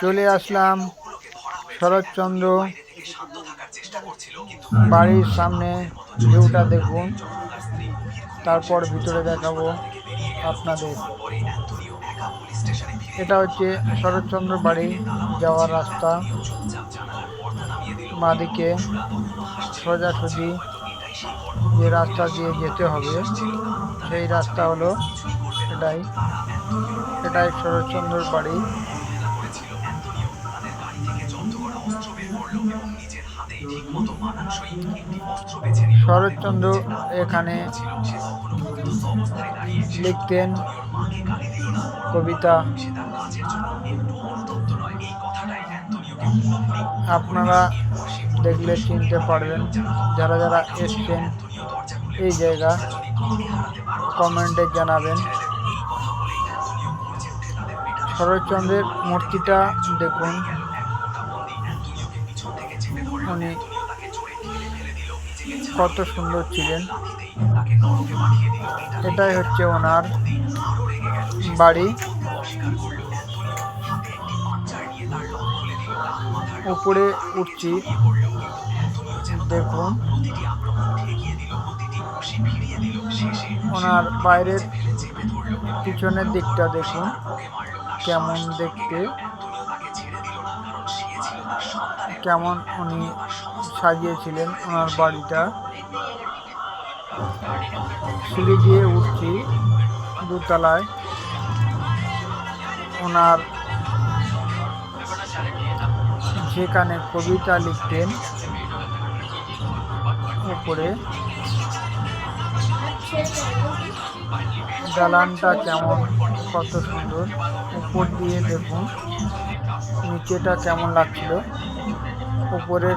চলে আসলাম শরৎচন্দ্র বাড়ির সামনে ভিউটা দেখুন। তারপর ভিতরে দেখাবো আপনাদের। এটা হচ্ছে শরৎচন্দ্র বাড়ি যাওয়ার রাস্তা। বাঁদিকে সোজাসুজি যে রাস্তা দিয়ে যেতে হবে, সেই রাস্তা হলো এটাই। এটাই শরৎচন্দ্রর বাড়ি। শরৎচন্দ্র এখানে লিখতেন কবিতা। আপনারা দেখলে চিনতে পারবেন, যারা যারা এসছেন এই জায়গা, কমেন্টে জানাবেন। শরৎচন্দ্রের মূর্তিটা দেখুন। উনি কত সুন্দর ছিলেন। এটাই হচ্ছে ওনার বাড়ি। উপরে উঠছি। দেখুন। ওনার বাইরের পিছনের দিকটা দেখুন। কেমন দেখতে? কেমন উনি সাজিয়েছিলেন ওনার বাড়িটা? সিঁড়ি দিয়ে উঠছি দোতলায়। ওনার যেখানে কবিতা লিখতেন, উপরে দালানটা কেমন? কত সুন্দর। উপর দিয়ে দেখুন, নিচেটা কেমন লাগছিল? উপরের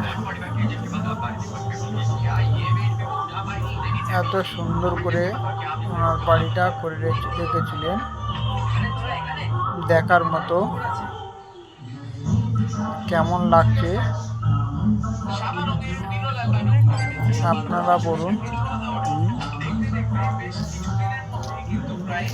এত সুন্দর করে ওনার বাড়িটা করে রেখে- রেখেছিলেন। দেখার মতো কেমন লাগছে? আপনারা বলুন। বেশ কিছুদিনের মধ্যেই কিন্তু প্রায়